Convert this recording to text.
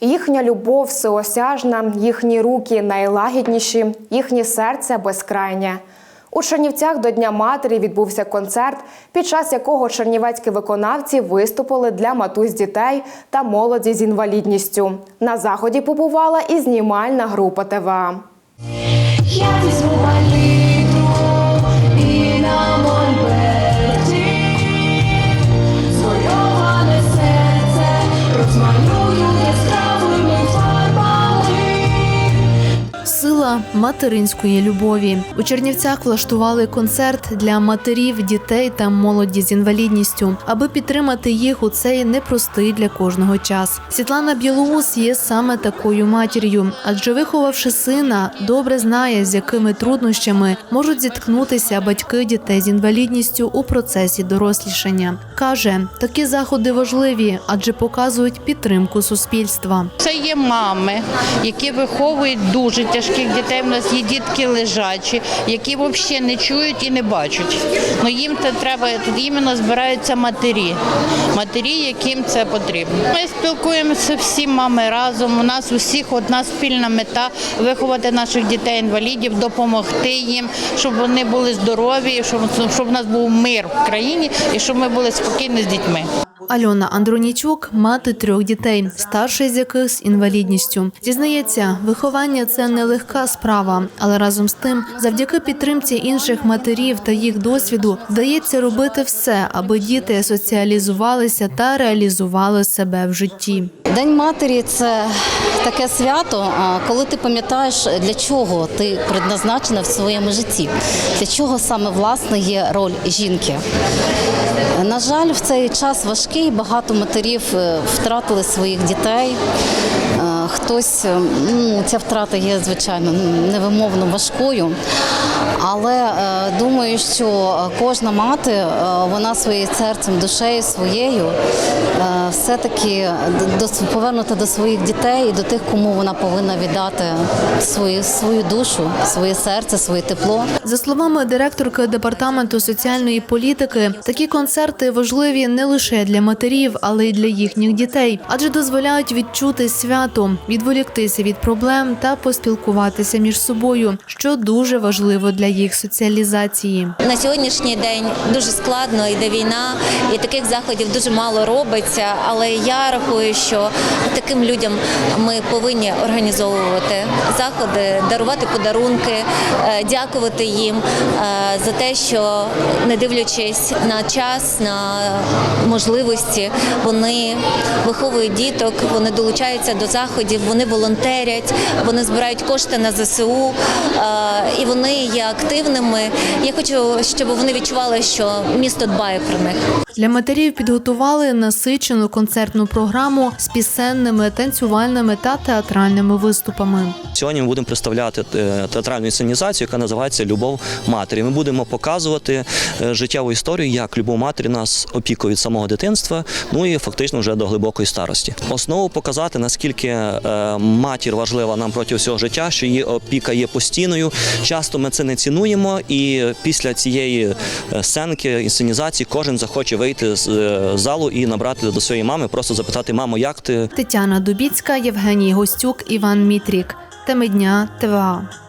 Їхня любов всеосяжна, їхні руки найлагідніші, їхнє серце безкрайнє. У Чернівцях до Дня матері відбувся концерт, під час якого чернівецькі виконавці виступили для матусь дітей та молоді з інвалідністю. На заході побувала і знімальна група ТВА. Я візьму материнської любові у Чернівцях влаштували концерт для матерів, дітей та молоді з інвалідністю, аби підтримати їх у цей непростий для кожного час. Світлана Білоус є саме такою матір'ю, адже виховавши сина, добре знає, з якими труднощами можуть зіткнутися батьки дітей з інвалідністю у процесі дорослішання. каже, такі заходи важливі, адже показують підтримку суспільства. Це є мами, які виховують дуже тяжких дітей. У нас є дітки лежачі, які взагалі не чують і не бачать. Ну їм це треба тут іменно збираються матері, матері, яким це потрібно. Ми спілкуємося всі мами разом. У нас у всіх одна спільна мета виховати наших дітей інвалідів, допомогти їм, щоб вони були здорові, щоб, щоб у нас був мир в країні і щоб ми були спокійні з дітьми. Альона Андронічук мати трьох дітей, старший з яких з інвалідністю. Зізнається, виховання це нелегка справа, але разом з тим, завдяки підтримці інших матерів та їх досвіду, вдається робити все, аби діти соціалізувалися та реалізували себе в житті. День матері це таке свято, коли ти пам'ятаєш, для чого ти предназначена в своєму житті, для чого саме власне є роль жінки. На жаль, в цей час важкий, багато матерів е, втратили своїх дітей. Е, Хтось е, ну, ця втрата є звичайно невимовно важкою. Але е, думаю, що кожна мати, е, вона своїм серцем, душею своєю, е, все-таки повернута до своїх дітей і до тих, кому вона повинна віддати свою, свою душу, своє серце, своє тепло. За словами директорки департаменту соціальної політики, такі концерти важливі не лише для матерів, але й для їхніх дітей, адже дозволяють відчути свято, відволіктися від проблем та поспілкуватися між собою, що дуже важливо для їх соціалізації. На сьогоднішній день дуже складно, йде війна, і таких заходів дуже мало робиться. Але я рахую, що таким людям ми повинні організовувати заходи, дарувати подарунки, е, дякувати їм е, за те, що не дивлячись на час, на можливості, вони виховують діток, вони долучаються до заходів, вони волонтерять, вони збирають кошти на ЗСУ е, і вони є активними. Я хочу, щоб вони відчували, що місто дбає про них. Для матерів підготували насичену концертну програму з пісенними, танцювальними та театральними виступами. Сьогодні ми будемо представляти е, театральну інсценізацію, яка називається Любов матері. Ми будемо показувати е, життєву історію, як любов матері нас опікує від самого дитинства, ну і фактично вже до глибокої старості. Основу показати, наскільки е, матір важлива нам протягом всього життя, що її опіка є постійною. Часто ми це не цінуємо, і після цієї е, сценки інсценізації кожен захоче вийти з е, залу і набрати до своєї мами, просто запитати мамо, як ти Тетяна Дубіцька, Євгеній Гостюк, Іван Мітрік. Теми дня ТВА.